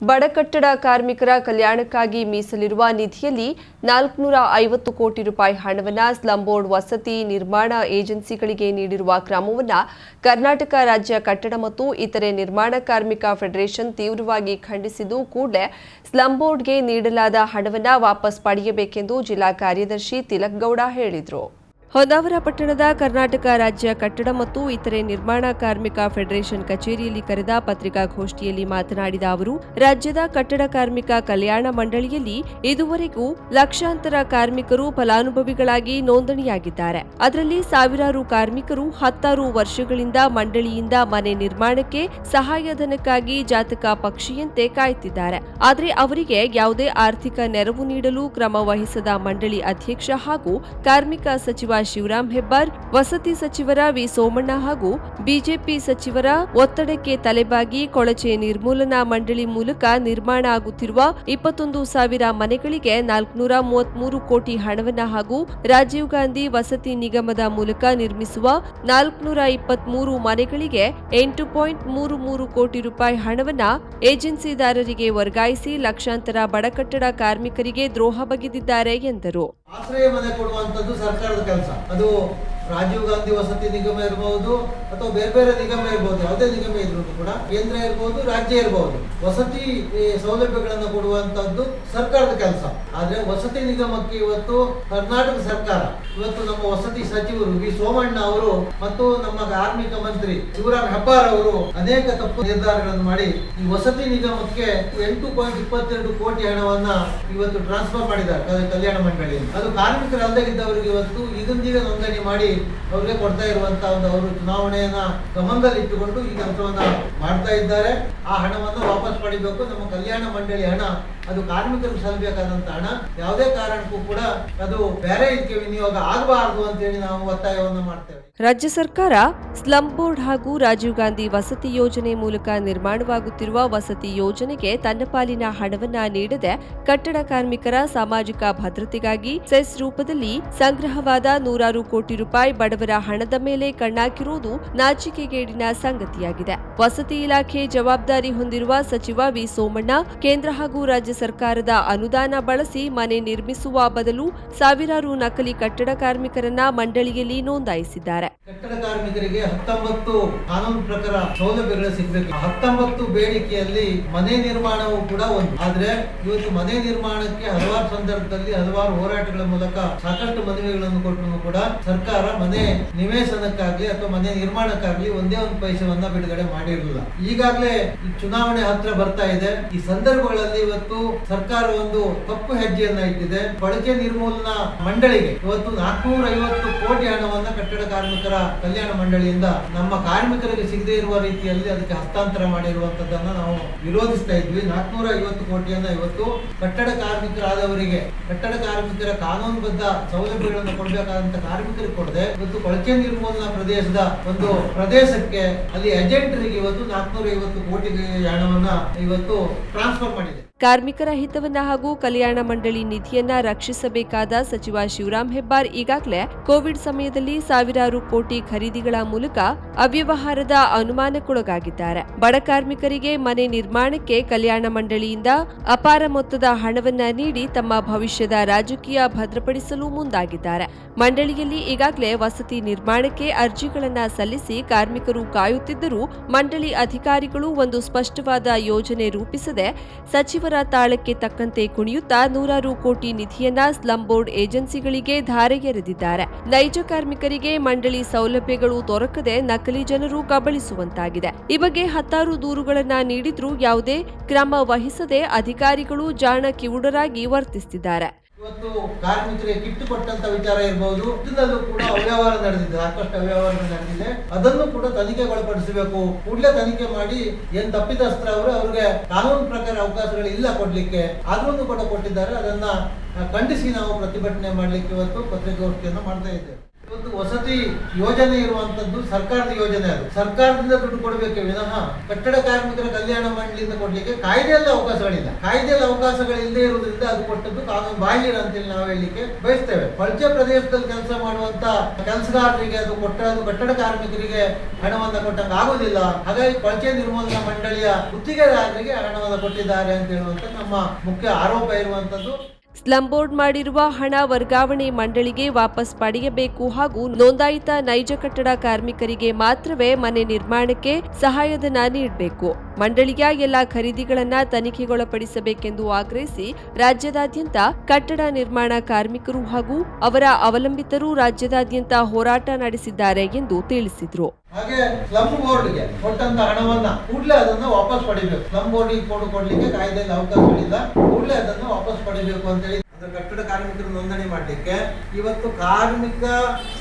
ಬಡ ಕಟ್ಟಡ ಕಾರ್ಮಿಕರ ಕಲ್ಯಾಣಕ್ಕಾಗಿ ಮೀಸಲಿರುವ ನಿಧಿಯಲ್ಲಿ ನಾಲ್ಕುನೂರ ಐವತ್ತು ಕೋಟಿ ರೂಪಾಯಿ ಹಣವನ್ನು ಸ್ಲಂ ಬೋರ್ಡ್ ವಸತಿ ನಿರ್ಮಾಣ ಏಜೆನ್ಸಿಗಳಿಗೆ ನೀಡಿರುವ ಕ್ರಮವನ್ನು ಕರ್ನಾಟಕ ರಾಜ್ಯ ಕಟ್ಟಡ ಮತ್ತು ಇತರೆ ನಿರ್ಮಾಣ ಕಾರ್ಮಿಕ ಫೆಡರೇಷನ್ ತೀವ್ರವಾಗಿ ಖಂಡಿಸಿದ್ದು ಕೂಡಲೇ ಸ್ಲಂ ಬೋರ್ಡ್ಗೆ ನೀಡಲಾದ ಹಣವನ್ನು ವಾಪಸ್ ಪಡೆಯಬೇಕೆಂದು ಜಿಲ್ಲಾ ಕಾರ್ಯದರ್ಶಿ ತಿಲಕ್ ಗೌಡ ಹೇಳಿದರು. ಹೊನ್ನಾವರ ಪಟ್ಟಣದ ಕರ್ನಾಟಕ ರಾಜ್ಯ ಕಟ್ಟಡ ಮತ್ತು ಇತರೆ ನಿರ್ಮಾಣ ಕಾರ್ಮಿಕ ಫೆಡರೇಷನ್ ಕಚೇರಿಯಲ್ಲಿ ಕರೆದ ಪತ್ರಿಕಾಗೋಷ್ಠಿಯಲ್ಲಿ ಮಾತನಾಡಿದ ಅವರು, ರಾಜ್ಯದ ಕಟ್ಟಡ ಕಾರ್ಮಿಕ ಕಲ್ಯಾಣ ಮಂಡಳಿಯಲ್ಲಿ ಇದುವರೆಗೂ ಲಕ್ಷಾಂತರ ಕಾರ್ಮಿಕರು ಫಲಾನುಭವಿಗಳಾಗಿ ನೋಂದಣಿಯಾಗಿದ್ದಾರೆ. ಅದರಲ್ಲಿ ಸಾವಿರಾರು ಕಾರ್ಮಿಕರು ಹತ್ತಾರು ವರ್ಷಗಳಿಂದ ಮಂಡಳಿಯಿಂದ ಮನೆ ನಿರ್ಮಾಣಕ್ಕೆ ಸಹಾಯಧನಕ್ಕಾಗಿ ಜಾತಕ ಪಕ್ಷಿಯಂತೆ ಕಾಯುತ್ತಿದ್ದಾರೆ. ಆದರೆ ಅವರಿಗೆ ಯಾವುದೇ ಆರ್ಥಿಕ ನೆರವು ನೀಡಲು ಕ್ರಮ ವಹಿಸದ ಮಂಡಳಿ ಅಧ್ಯಕ್ಷ ಹಾಗೂ ಕಾರ್ಮಿಕ ಸಚಿವ ಶಿವರಾಂ ಹೆಬ್ಬಾರ್, ವಸತಿ ಸಚಿವರ ವಿ. ಸೋಮಣ್ಣ ಹಾಗೂ ಬಿಜೆಪಿ ಸಚಿವರ ಒತ್ತಡಕ್ಕೆ ತಲೆಬಾಗಿ ಕೊಳಚೆ ನಿರ್ಮೂಲನಾ ಮಂಡಳಿ ಮೂಲಕ ನಿರ್ಮಾಣ ಆಗುತ್ತಿರುವ ಇಪ್ಪತ್ತೊಂದು ಸಾವಿರ ಮನೆಗಳಿಗೆ ನಾಲ್ಕುನೂರ ಮೂವತ್ಮೂರು ಕೋಟಿ ಹಣವನ್ನ ಹಾಗೂ ರಾಜೀವ್ ಗಾಂಧಿ ವಸತಿ ನಿಗಮದ ಮೂಲಕ ನಿರ್ಮಿಸುವ ನಾಲ್ಕುನೂರ ಇಪ್ಪತ್ಮೂರು ಮನೆಗಳಿಗೆ ಎಂಟು ಪಾಯಿಂಟ್ ಮೂರು ಮೂರು ಕೋಟಿ ರೂಪಾಯಿ ಹಣವನ್ನ ಏಜೆನ್ಸಿದಾರರಿಗೆ ವರ್ಗಾಯಿಸಿ ಲಕ್ಷಾಂತರ ಬಡಕಟ್ಟಡ ಕಾರ್ಮಿಕರಿಗೆ ದ್ರೋಹ ಬಗೆದಿದ್ದಾರೆ ಎಂದರು. ಆಶ್ರಯ ಮನೆ ಕೊಡುವಂಥದ್ದು ಸರ್ಕಾರದ ಕೆಲಸ. ಅದು ರಾಜೀವ್ ಗಾಂಧಿ ವಸತಿ ನಿಗಮ ಇರಬಹುದು ಅಥವಾ ಬೇರೆ ಬೇರೆ ನಿಗಮ ಇರಬಹುದು ಯಾವುದೇ ನಿಗಮ ಇದ್ರೂ ಕೂಡ ಕೇಂದ್ರ ಇರಬಹುದು ರಾಜ್ಯ ಇರಬಹುದು ವಸತಿ ಸೌಲಭ್ಯಗಳನ್ನು ಕೊಡುವಂತದ್ದು ಸರ್ಕಾರದ ಕೆಲಸ. ಆದ್ರೆ ವಸತಿ ನಿಗಮಕ್ಕೆ ಇವತ್ತು ಕರ್ನಾಟಕ ಸರ್ಕಾರ, ಇವತ್ತು ನಮ್ಮ ವಸತಿ ಸಚಿವರು ವಿ. ಸೋಮಣ್ಣ ಅವರು ಮತ್ತು ನಮ್ಮ ಕಾರ್ಮಿಕ ಮಂತ್ರಿ ಶಿವರಾಮ್ ಹೆಬ್ಬಾರ್ ಅವರು ಅನೇಕ ತಪ್ಪು ನಿರ್ಧಾರಗಳನ್ನು ಮಾಡಿ ಈ ವಸತಿ ನಿಗಮಕ್ಕೆ ಎಂಟು ಪಾಯಿಂಟ್ ಇಪ್ಪತ್ತೆರಡು ಕೋಟಿ ಹಣವನ್ನ ಇವತ್ತು ಟ್ರಾನ್ಸ್ಫರ್ ಮಾಡಿದ್ದಾರೆ ಕಲ್ಯಾಣ ಮಂಡಳಿ ಅದು ಕಾರ್ಮಿಕರಲ್ಲದೆ ಇದ್ದವರಿಗೆ ಇವತ್ತು ಇದೊಂದಿಗೆ ನೋಂದಣಿ ಮಾಡಿ ಅವರಿಗೆ ಕೊಡ್ತಾ ಇರುವಂತ ಒಂದು ಅವರು ಚುನಾವಣೆಯನ್ನ ಗಮನದಲ್ಲಿ ಇಟ್ಟುಕೊಂಡು ಈ ಕೆಲಸವನ್ನ ಮಾಡ್ತಾ ಇದ್ದಾರೆ. ಆ ಹಣವನ್ನು ವಾಪಸ್ ಪಡಿಬೇಕು. ನಮ್ಮ ಕಲ್ಯಾಣ ಮಂಡಳಿ ಹಣ, ಅದು ಕಾರ್ಮಿಕರಿಗೆ ಸಲ್ಲಬೇಕಾದಂತ ಹಣ. ಯಾವುದೇ ಕಾರಣಕ್ಕೂ ಕೂಡ ಅದು ಬೇರೆ ಇದಕ್ಕೆ ವಿನಿಯೋಗ ಆಗಬಾರದು ಅಂತೇಳಿ ನಾವು ಒತ್ತಾಯವನ್ನು ಮಾಡ್ತೇವೆ. ರಾಜ್ಯ ಸರ್ಕಾರ ಸ್ಲಂ ಬೋರ್ಡ್ ಹಾಗೂ ರಾಜೀವ್ ಗಾಂಧಿ ವಸತಿ ಯೋಜನೆ ಮೂಲಕ ನಿರ್ಮಾಣವಾಗುತ್ತಿರುವ ವಸತಿ ಯೋಜನೆಗೆ ತನ್ನ ಪಾಲಿನ ಹಣವನ್ನ ನೀಡದೆ ಕಟ್ಟಡ ಕಾರ್ಮಿಕರ ಸಾಮಾಜಿಕ ಭದ್ರತೆಗಾಗಿ ಸೆಸ್ ರೂಪದಲ್ಲಿ ಸಂಗ್ರಹವಾದ ನೂರಾರು ಕೋಟಿ ರೂಪಾಯಿ ಬಡವರ ಹಣದ ಮೇಲೆ ಕಣ್ಣಾಕಿರುವುದು ನಾಚಿಕೆಗೇಡಿನ ಸಂಗತಿಯಾಗಿದೆ. ವಸತಿ ಇಲಾಖೆ ಜವಾಬ್ದಾರಿ ಹೊಂದಿರುವ ಸಚಿವ ವಿ. ಸೋಮಣ್ಣ ಕೇಂದ್ರ ಹಾಗೂ ರಾಜ್ಯ ಸರ್ಕಾರದ ಅನುದಾನ ಬಳಸಿ ಮನೆ ನಿರ್ಮಿಸುವ ಬದಲು ಸಾವಿರಾರು ನಕಲಿ ಕಟ್ಟಡ ಕಾರ್ಮಿಕರನ್ನ ಮಂಡಳಿಯಲ್ಲಿ ನೋಂದಾಯಿಸಿದ್ದಾರೆ. ಕಟ್ಟಡ ಕಾರ್ಮಿಕರಿಗೆ ಹತ್ತೊಂಬತ್ತು ಕಾನೂನು ಪ್ರಕಾರ ಸೌಲಭ್ಯಗಳು ಸಿಗಬೇಕು. ಹತ್ತೊಂಬತ್ತು ಬೇಡಿಕೆಯಲ್ಲಿ ಮನೆ ನಿರ್ಮಾಣವೂ ಕೂಡ ಒಂದು. ಆದ್ರೆ ಇವತ್ತು ಮನೆ ನಿರ್ಮಾಣಕ್ಕೆ ಹಲವಾರು ಸಂದರ್ಭದಲ್ಲಿ ಹಲವಾರು ಹೋರಾಟಗಳ ಮೂಲಕ ಸಾಕಷ್ಟು ಮನವಿಗಳನ್ನು ಕೊಟ್ಟರು ಕೂಡ ಸರ್ಕಾರ. ಮನೆ ನಿವೇಶನಕ್ಕಾಗ್ಲಿ ಅಥವಾ ಮನೆ ನಿರ್ಮಾಣಕ್ಕಾಗ್ಲಿ ಒಂದೇ ಒಂದು ಪೈಸವನ್ನ ಬಿಡುಗಡೆ ಮಾಡಿರಲಿಲ್ಲ. ಈಗಾಗಲೇ ಚುನಾವಣೆ ಹತ್ರ ಬರ್ತಾ ಇದೆ. ಈ ಸಂದರ್ಭಗಳಲ್ಲಿ ಇವತ್ತು ಸರ್ಕಾರ ಒಂದು ತಪ್ಪು ಹೆಜ್ಜೆಯನ್ನ ಇಟ್ಟಿದೆ. ಬಳಕೆ ನಿರ್ಮೂಲನಾ ಮಂಡಳಿಗೆ ಇವತ್ತು ನಾಲ್ಕನೂರ ಐವತ್ತು ಕೋಟಿ ಹಣವನ್ನ ಕಟ್ಟಡ ಕಾರ್ಮಿಕರ ಕಲ್ಯಾಣ ಮಂಡಳಿಯಿಂದ ನಮ್ಮ ಕಾರ್ಮಿಕರಿಗೆ ಸಿಗದೇ ಇರುವ ರೀತಿಯಲ್ಲಿ ಅದಕ್ಕೆ ಹಸ್ತಾಂತರ ಮಾಡಿರುವಂತದ್ದನ್ನ ನಾವು ವಿರೋಧಿಸ್ತಾ ಇದ್ವಿ. ನಾಲ್ಕನೂರ ಐವತ್ತು ಕೋಟಿಯನ್ನ ಇವತ್ತು ಕಟ್ಟಡ ಕಾರ್ಮಿಕರಾದವರಿಗೆ, ಕಟ್ಟಡ ಕಾರ್ಮಿಕರ ಕಾನೂನುಬದ್ಧ ಸೌಲಭ್ಯಗಳನ್ನು ಕೊಡಬೇಕಾದಂತ ಕಾರ್ಮಿಕರಿಗೆ ಕೊಡದೆ ಇವತ್ತು ಕೊಳಚೆ ನಿರ್ಮೂಲನಾ ಪ್ರದೇಶದ ಒಂದು ಪ್ರದೇಶಕ್ಕೆ ಅಲ್ಲಿ ಏಜೆಂಟರಿಗೆ ಇವತ್ತು ನಾಲ್ಕನೂರ ಐವತ್ತು ಕೋಟಿ ಹಣವನ್ನ ಇವತ್ತು ಟ್ರಾನ್ಸ್ಫರ್ ಮಾಡಿದೆ. ಕಾರ್ಮಿಕರ ಹಿತವನ್ನ ಹಾಗೂ ಕಲ್ಯಾಣ ಮಂಡಳಿ ನಿಧಿಯನ್ನ ರಕ್ಷಿಸಬೇಕಾದ ಸಚಿವ ಶಿವರಾಂ ಹೆಬ್ಬಾರ್ ಈಗಾಗಲೇ ಕೋವಿಡ್ ಸಮಯದಲ್ಲಿ ಸಾವಿರಾರು ಕೋಟಿ ಖರೀದಿಗಳ ಮೂಲಕ ಅವ್ಯವಹಾರದ ಅನುಮಾನಕ್ಕೊಳಗಾಗಿದ್ದಾರೆ. ಬಡ ಕಾರ್ಮಿಕರಿಗೆ ಮನೆ ನಿರ್ಮಾಣಕ್ಕೆ ಕಲ್ಯಾಣ ಮಂಡಳಿಯಿಂದ ಅಪಾರ ಮೊತ್ತದ ಹಣವನ್ನ ನೀಡಿ ತಮ್ಮ ಭವಿಷ್ಯದ ರಾಜಕೀಯ ಭದ್ರಪಡಿಸಲು ಮುಂದಾಗಿದ್ದಾರೆ. ಮಂಡಳಿಯಲ್ಲಿ ಈಗಾಗಲೇ ವಸತಿ ನಿರ್ಮಾಣಕ್ಕೆ ಅರ್ಜಿಗಳನ್ನ ಸಲ್ಲಿಸಿ ಕಾರ್ಮಿಕರು ಕಾಯುತ್ತಿದ್ದರೂ ಮಂಡಳಿ ಅಧಿಕಾರಿಗಳು ಒಂದು ಸ್ಪಷ್ಟವಾದ ಯೋಜನೆ ರೂಪಿಸದೆ ಸಚಿವರ ತಾಳಕ್ಕೆ ತಕ್ಕಂತೆ ಕುಣಿಯುತ್ತಾ ನೂರಾರು ಕೋಟಿ ನಿಧಿಯನ್ನ ಸ್ಲಂ ಬೋರ್ಡ್ ಏಜೆನ್ಸಿಗಳಿಗೆ ಧಾರೆಗೆರೆದಿದ್ದಾರೆ. ನೈಜ ಕಾರ್ಮಿಕರಿಗೆ ಮಂಡಳಿ ಸೌಲಭ್ಯಗಳು ದೊರಕದೆ ನಕಲಿ ಜನರು ಕಬಳಿಸುವಂತಾಗಿದೆ. ಈ ಬಗ್ಗೆ ಹತ್ತಾರು ದೂರುಗಳನ್ನ ನೀಡಿದ್ರೂ ಯಾವುದೇ ಕ್ರಮ ವಹಿಸದೆ ಅಧಿಕಾರಿಗಳು ಜಾಣ ಕಿವುಡರಾಗಿ ವರ್ತಿಸುತ್ತಿದ್ದಾರೆ ಇವತ್ತು ಕಾರ್ಮಿಕರಿಗೆ ಕಿಟ್ಟು ಕೊಟ್ಟಂತ ವಿಚಾರ ಇರಬಹುದು ಇದರಲ್ಲೂ ಕೂಡ ಅವ್ಯವಹಾರ ನಡೆದಿದೆ. ಸಾಕಷ್ಟು ಅವ್ಯವಹಾರ ನಡೆದಿದೆ. ಅದನ್ನು ಕೂಡ ತನಿಖೆಗೊಳಪಡಿಸಬೇಕು. ಕೂಡಲೇ ತನಿಖೆ ಮಾಡಿ ಏನ್ ತಪ್ಪಿತಸ್ತ್ರ ಅವರು ಅವ್ರಿಗೆ ಕಾನೂನು ಪ್ರಕಾರ ಅವಕಾಶಗಳು ಇಲ್ಲ ಕೊಡ್ಲಿಕ್ಕೆ. ಆದ್ರೂ ಕೂಡ ಕೊಟ್ಟಿದ್ದಾರೆ. ಅದನ್ನ ಖಂಡಿಸಿ ನಾವು ಪ್ರತಿಭಟನೆ ಮಾಡ್ಲಿಕ್ಕೆ ಇವತ್ತು ಪತ್ರಿಕಾಗೋಷ್ಠಿಯನ್ನು ಮಾಡ್ತಾ ಇದ್ದೇವೆ. ವಸತಿ ಯೋಜನೆ ಇರುವಂತದ್ದು ಸರ್ಕಾರದ ಯೋಜನೆ ಅದು. ಸರ್ಕಾರದಿಂದ ದುಡ್ಡು ಕೊಡಬೇಕೆ ವಿನಃ ಕಟ್ಟಡ ಕಾರ್ಮಿಕರ ಕಲ್ಯಾಣ ಮಂಡಳಿಯಿಂದ ಕೊಡ್ಲಿಕ್ಕೆ ಕಾಯ್ದೆಯಲ್ಲಿ ಅವಕಾಶಗಳಿಲ್ಲ. ಕಾಯ್ದೆಯಲ್ಲಿ ಅವಕಾಶಗಳಿಲ್ಲದೆ ಇರುವುದರಿಂದ ಅದು ಕೊಟ್ಟದ್ದು ಕಾನೂನು ಬಾಹಿರ ಅಂತೇಳಿ ನಾವು ಹೇಳಲಿಕ್ಕೆ ಬಯಸ್ತೇವೆ. ಕೊಳಚೆ ಪ್ರದೇಶದಲ್ಲಿ ಕೆಲಸ ಮಾಡುವಂತ ಕೆಲಸಗಾರರಿಗೆ ಅದು ಕೊಟ್ಟ ಅದು ಕಟ್ಟಡ ಕಾರ್ಮಿಕರಿಗೆ ಹಣವನ್ನು ಕೊಟ್ಟಂಗೆ ಆಗುದಿಲ್ಲ. ಹಾಗಾಗಿ ಕೊಳಚೆ ನಿರ್ಮೂಲನಾ ಮಂಡಳಿಯ ಗುತ್ತಿಗೆದಾರರಿಗೆ ಹಣವನ್ನು ಕೊಟ್ಟಿದ್ದಾರೆ ಅಂತ ಹೇಳುವಂತ ನಮ್ಮ ಮುಖ್ಯ ಆರೋಪ ಇರುವಂತದ್ದು. ಸ್ಲಂ ಬೋರ್ಡ್ ಮಾಡಿರುವ ಹಣ ವರ್ಗಾವಣೆ ಮಂಡಳಿಗೆ ವಾಪಸ್ ಪಡೆಯಬೇಕು ಹಾಗೂ ನೋಂದಾಯಿತ ನೈಜ ಕಟ್ಟಡ ಕಾರ್ಮಿಕರಿಗೆ ಮಾತ್ರವೇ ಮನೆ ನಿರ್ಮಾಣಕ್ಕೆ ಸಹಾಯಧನ ನೀಡಬೇಕು. ಮಂಡಳಿಯ ಎಲ್ಲ ಖರೀದಿಗಳನ್ನ ತನಿಖೆಗೊಳಪಡಿಸಬೇಕೆಂದು ಆಗ್ರಹಿಸಿ ರಾಜ್ಯದಾದ್ಯಂತ ಕಟ್ಟಡ ನಿರ್ಮಾಣ ಕಾರ್ಮಿಕರು ಹಾಗೂ ಅವರ ಅವಲಂಬಿತರು ರಾಜ್ಯದಾದ್ಯಂತ ಹೋರಾಟ ನಡೆಸಿದ್ದಾರೆ ಎಂದು ತಿಳಿಸಿದರು. ಹಾಗೆ ಸ್ಲಮ್ ಬೋರ್ಡ್ಗೆ ಕೊಟ್ಟಂತ ಹಣವನ್ನ ಕೂಡಲೇ ಅದನ್ನ ವಾಪಸ್ ಪಡಿಬೇಕು. ಸ್ಲಮ್ ಬೋರ್ಡಿಗೆ ಕೊಡು ಕೊಡ್ಲಿಕ್ಕೆ ಕಾಯ್ದೆಯಲ್ಲಿ ಅವಕಾಶಗಳಿಲ್ಲ ಕೂಡಲೇ ಅದನ್ನ ವಾಪಸ್ ಪಡಿಬೇಕು ಅಂತ ಹೇಳಿ ಅಂದ್ರೆ ಕಟ್ಟಡ ಕಾರ್ಮಿಕರು ನೋಂದಣಿ ಮಾಡ್ಲಿಕ್ಕೆ ಇವತ್ತು ಕಾರ್ಮಿಕ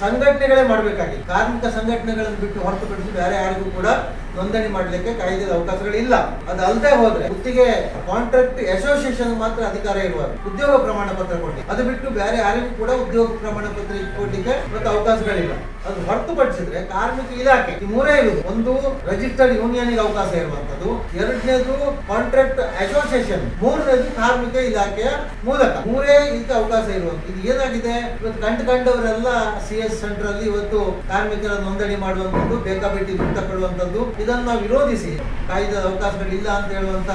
ಸಂಘಟನೆಗಳೇ ಮಾಡ್ಬೇಕಾಗಿ ಕಾರ್ಮಿಕ ಸಂಘಟನೆಗಳನ್ನು ಬಿಟ್ಟು ಹೊರತುಪಡಿಸಿ ಬೇರೆ ಯಾರಿಗೂ ಕೂಡ ನೋಂದಣಿ ಮಾಡಲಿಕ್ಕೆ ಕಾಯ್ದೆಯ ಅವಕಾಶಗಳಿಲ್ಲ. ಅದು ಅಲ್ಲದೆ ಹೋದ್ರೆ ಗುತ್ತಿಗೆ ಕಾಂಟ್ರಾಕ್ಟ್ ಅಸೋಸಿಯೇಷನ್ ಮಾತ್ರ ಅಧಿಕಾರ ಇರುವ ಉದ್ಯೋಗ ಪ್ರಮಾಣ ಪತ್ರ ಕೊಡ್ಲಿಕ್ಕೆ. ಅದು ಬಿಟ್ಟು ಬೇರೆ ಯಾರಿಗೂ ಕೂಡ ಉದ್ಯೋಗ ಪ್ರಮಾಣ ಪತ್ರ ಕೊಡ್ಲಿಕ್ಕೆ ಮತ್ತೆ ಅವಕಾಶಗಳಿಲ್ಲ. ಅದು ಹೊರತುಪಡಿಸಿದ್ರೆ ಕಾರ್ಮಿಕ ಇಲಾಖೆ ಮೂರೇ ಇರುವುದು. ಒಂದು ರಿಜಿಸ್ಟರ್ಡ್ ಯೂನಿಯನ್ ಅವಕಾಶ ಇರುವಂತದ್ದು ಎರಡನೇದು ಕಾಂಟ್ರಾಕ್ಟ್ ಅಸೋಸಿಯೇಷನ್ ಮೂರನೇದು ಕಾರ್ಮಿಕ ಇಲಾಖೆಯ ಮೂಲಕ. ಮೂರೇ ಇದಕ್ಕೆ ಅವಕಾಶ ಇರುವಂತ ಇದು ಏನಾಗಿದೆ? ಇವತ್ತು ಕಂಡು ಕಂಡವರೆಲ್ಲ ಸಿ ಎಸ್ ಸೆಂಟರ್ ಅಲ್ಲಿ ಇವತ್ತು ಕಾರ್ಮಿಕರ ನೋಂದಣಿ ಮಾಡುವಂತದ್ದು ಬೇಕಾಬಿಟ್ಟಿ ಮುಕ್ತ ತಗೊಳ್ಳುವಂತದ್ದು ಇದನ್ನು ವಿರೋಧಿಸಿ ಕಾಯ್ದೆದ ಅವಕಾಶಗಳಿಲ್ಲ ಅಂತ ಹೇಳುವಂತ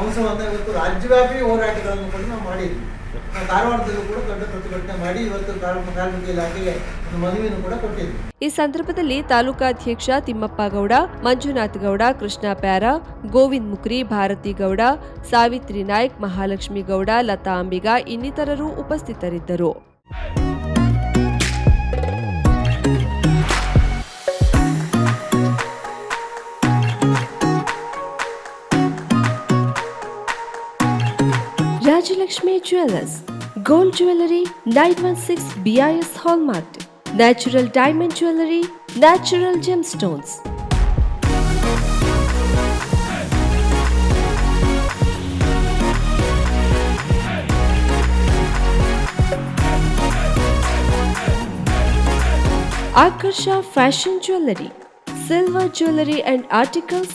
ಅಂಶವನ್ನು ಇವತ್ತು ರಾಜ್ಯವ್ಯಾಪಿ ಹೋರಾಟಗಳನ್ನು ಕೂಡ ನಾವು ಮಾಡಿದ್ವಿ. ನಾವು ಕಾರವಾರದಲ್ಲೂ ಕೂಡ ದೊಡ್ಡ ಪ್ರತಿಭಟನೆ ಮಾಡಿ ಇವತ್ತು ಕಾರ್ಮಿಕ ಇಲಾಖೆಗೆ ಒಂದು ಮನವಿಯನ್ನು ಕೂಡ ಕೊಟ್ಟಿದ್ವಿ. ಈ ಸಂದರ್ಭದಲ್ಲಿ ತಾಲೂಕಾಧ್ಯಕ್ಷ ತಿಮ್ಮಪ್ಪ ಗೌಡ, ಮಂಜುನಾಥ್ ಗೌಡ, ಕೃಷ್ಣ ಪ್ಯಾರ, ಗೋವಿಂದ್ ಮುಕ್ರಿ, ಭಾರತಿ ಗೌಡ, ಸಾವಿತ್ರಿ ನಾಯ್ಕ್, ಮಹಾಲಕ್ಷ್ಮಿ ಗೌಡ, ಲತಾ ಅಂಬಿಗ ಇನ್ನಿತರರು ಉಪಸ್ಥಿತರಿದ್ದರು. Rajlakshmi Jewelers, Gold Jewelry 916 BIS Hallmark, Natural Diamond Jewelry, Natural Gemstones. Akasha Fashion Jewelry, Silver Jewelry and Articles